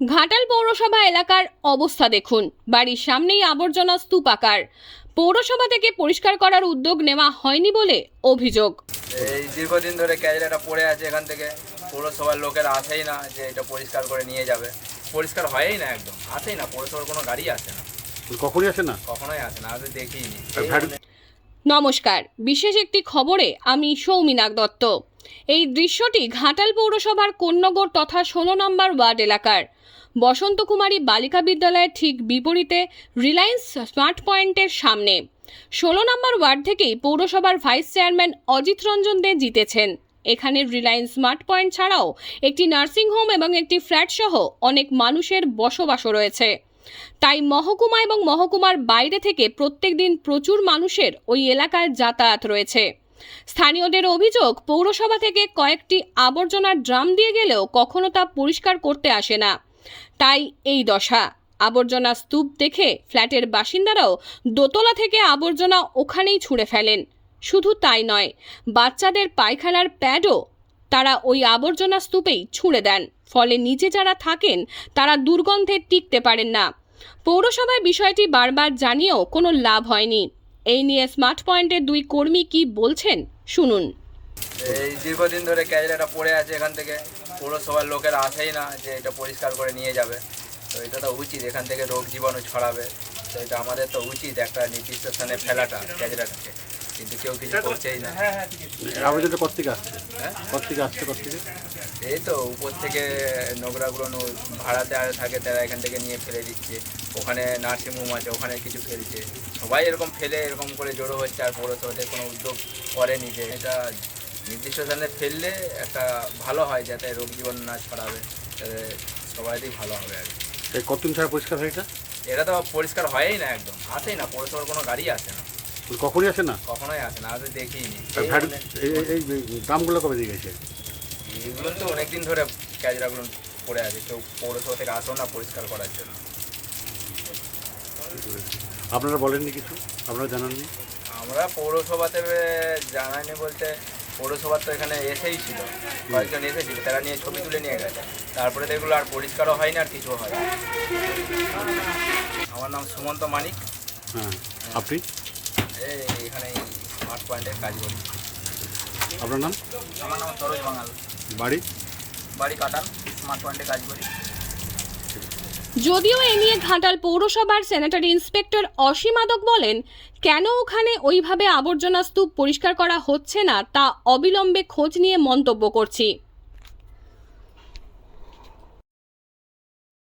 ঘাটাল পৌরসভা এলাকার অবস্থা দেখুন। বাড়ির সামনেই আবর্জনা স্তূপাকার পৌরসভা থেকে পরিষ্কার করার উদ্যোগ নেওয়া হয়নি বলে অভিযোগ। এই দীর্ঘদিন ধরে ক্যাজেরাটা পড়ে আছে এখান থেকে। পৌরসভার লোকেরা আসেই না যে এটা পরিষ্কার করে নিয়ে যাবে। পরিষ্কার হয়ই না একদম। আসেই না পৌরসভার কোনো গাড়ি আসে না। কখনই আসে না? কখনোই আসে না আগে দেখিনি। নমস্কার। বিশেষ একটি খবরে আমি সৌমিনাক দত্ত। এই দৃশ্যটি ঘাটাল পৌরসভার কন্যগর তথা ষোলো নম্বর ওয়ার্ড এলাকার। বসন্ত কুমারী বালিকা বিদ্যালয়ের ঠিক বিপরীতে রিলায়েন্স স্মার্ট পয়েন্টের সামনে। ষোলো নম্বর ওয়ার্ড থেকেই পৌরসভার ভাইস চেয়ারম্যান অজিত রঞ্জন দে জিতেছেন। এখানে রিলায়েন্স স্মার্ট পয়েন্ট ছাড়াও একটি নার্সিংহোম এবং একটি ফ্ল্যাট সহ অনেক মানুষের বসবাসও রয়েছে। তাই মহকুমা এবং মহকুমার বাইরে থেকে প্রত্যেকদিন প্রচুর মানুষের ওই এলাকায় যাতায়াত রয়েছে। স্থানীয়দের অভিযোগ, পৌরসভা থেকে কয়েকটি আবর্জনার ড্রাম দিয়ে গেলেও কখনো তা পরিষ্কার করতে আসে না। তাই এই দশা। আবর্জনা স্তূপ দেখে ফ্ল্যাটের বাসিন্দারাও দোতলা থেকে আবর্জনা ওখানেই ছুঁড়ে ফেলেন। শুধু তাই নয়, বাচ্চাদের পায়খানার প্যাডও তারা ওই আবর্জনা স্তূপেই ছুঁড়ে দেন। ফলে নিচে যারা থাকেন, তারা দুর্গন্ধে টিকতে পারেন না। পৌরসভায় বিষয়টি বারবার জানিয়েও কোনো লাভ হয়নি। এই নিয়ে স্মার্ট পয়েন্টের দুই কর্মী কি বলছেন? শুনুন। এই দীর্ঘদিন ধরে ক্যাজেরাটা পড়ে আছে এখান থেকে। পৌরসভার লোকের আসেই না যে এটা পরিষ্কার করে নিয়ে যাবে। তো এটা তো উচিত, এখান থেকে রোগ জীবাণু ছড়াবে। তো এটা আমাদের তো উচিত একটা নির্দিষ্ট স্থানে ফেলাটা ক্যাজেরাটাকে কিন্তু কেউ কিছু করছেই না। আবেদনটা কত থেকে আসছে হ্যাঁ? কত থেকে আসছে কত থেকে এই তো উপর থেকে নোংরাগুলো নো- ভাড়াতে আর থাকে তারা এখান থেকে নিয়ে ফেলে দিচ্ছে। ওখানে নার্সিংহোম আছে ওখানে কিছু ফেলছে। সবাই এরকম ফেলে এরকম করে জড়ো হচ্ছে আর পৌরসভাতে কোনো উদ্যোগ করেনি যে এটা নির্দিষ্ট স্থানে ফেললে একটা ভালো হয় যাতে রোগ জীবন না ছড়াবে যাতে সবাইই ভালো হবে আর কতদিন ছাড়া পরিষ্কার হয় এটা? এটা তো পরিষ্কার হয়ই না একদম। আসেই না পৌরসভার কোনো গাড়ি আসে না। কখনই আসে না? কখনোই আসে না আগে দেখিনি। এই দামগুলো কবে দিয়ে গেছে? এইগুলো তো অনেকদিন ধরে ক্যাজরাগুলো পড়ে আছে কেউ পৌরসভা থেকে আসো না পরিষ্কার করার জন্য। আপনারা বলেননি কিছু? আপনারা জানাননি? আমরা পৌরসভাতে জানাইনি বলতে পৌরসভার তো এখানে এসেই ছিল। কয়েকজন এসেছিল তারা নিয়ে ছবি তুলে নিয়ে গেছে। তারপরে তো এগুলো আর পরিষ্কারও হয় না আর কিছু হয় আমার নাম সুমন্ত মানিক। হ্যাঁ আপনি? এখানে স্মার্ট পয়েন্টে কাজ করি আপনার নাম? আমার নাম সরোজ বাঙাল। বাড়ি? বাড়ি কাটান স্মার্ট পয়েন্টে কাজ করি। যদিও এ নিয়ে ঘাটাল পৌরসভার স্যানিটারি ইন্সপেক্টর অসীম আদক বলেন কেন ওখানে ওইভাবে আবর্জনা স্তূপ পরিষ্কার করা হচ্ছে না তা অবিলম্বে খোঁজ নিয়ে মন্তব্য করছি।